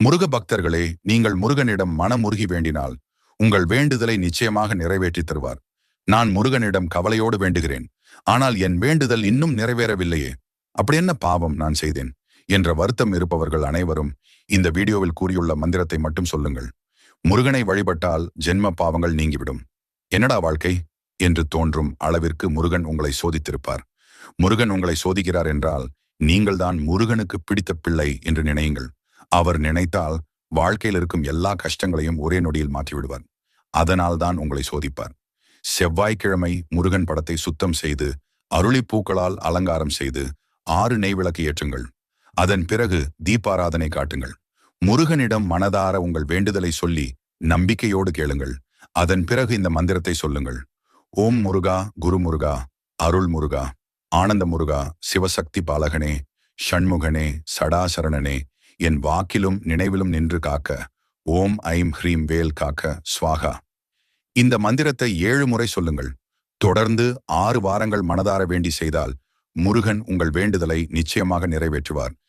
முருக பக்தர்களே நீங்கள் முருகனிடம் மனமுருகி வேண்டினால் உங்கள் வேண்டுதலை நிச்சயமாக நிறைவேற்றித் தருவார். நான் முருகனிடம் கவலையோடு வேண்டுகிறேன். ஆனால் என் வேண்டுதல் இன்னும் நிறைவேறவில்லையே. அப்படி என்ன பாவம் நான் செய்தேன்? என்ற வருத்தம் இருப்பவர்கள் அனைவரும் இந்த வீடியோவில் கூறியுள்ள மந்திரத்தை மட்டும் சொல்லுங்கள். முருகனை வழிபட்டால் ஜென்ம பாவங்கள் நீங்கிவிடும். என்னடா வாழ்க்கை? என்று தோன்றும் அளவிற்கு முருகன் உங்களை சோதித்திருப்பார். முருகன் உங்களை சோதிக்கிறார் என்றால் நீங்கள்தான் முருகனுக்கு பிடித்த பிள்ளை என்று நினையுங்கள். அவர் நினைத்தால் வாழ்க்கையில் இருக்கும் எல்லா கஷ்டங்களையும் ஒரே நொடியில் மாற்றிவிடுவார். அதனால் தான் உங்களை சோதிப்பார். செவ்வாய்க்கிழமை முருகன் படத்தை சுத்தம் செய்து அருளிப்பூக்களால் அலங்காரம் செய்து ஆறு நெய் விளக்கு ஏற்றுங்கள். அதன் பிறகு தீபாராதனை காட்டுங்கள். முருகனிடம் மனதார உங்கள் வேண்டுதலை சொல்லி நம்பிக்கையோடு கேளுங்கள். அதன் பிறகு இந்த மந்திரத்தை சொல்லுங்கள். ஓம் முருகா குரு முருகா அருள் முருகா ஆனந்த முருகா சிவசக்தி பாலகனே ஷண்முகனே சடாசரணனே என் வாக்கிலும் நினைவிலும் நின்று காக்க ஓம் ஐம் ஹ்ரீம் வேல் காக்க ஸ்வாகா. இந்த மந்திரத்தை ஏழு முறை சொல்லுங்கள். தொடர்ந்து ஆறு வாரங்கள் மனதார வேண்டி செய்தால் முருகன் உங்கள் வேண்டுதலை நிச்சயமாக நிறைவேற்றுவார்.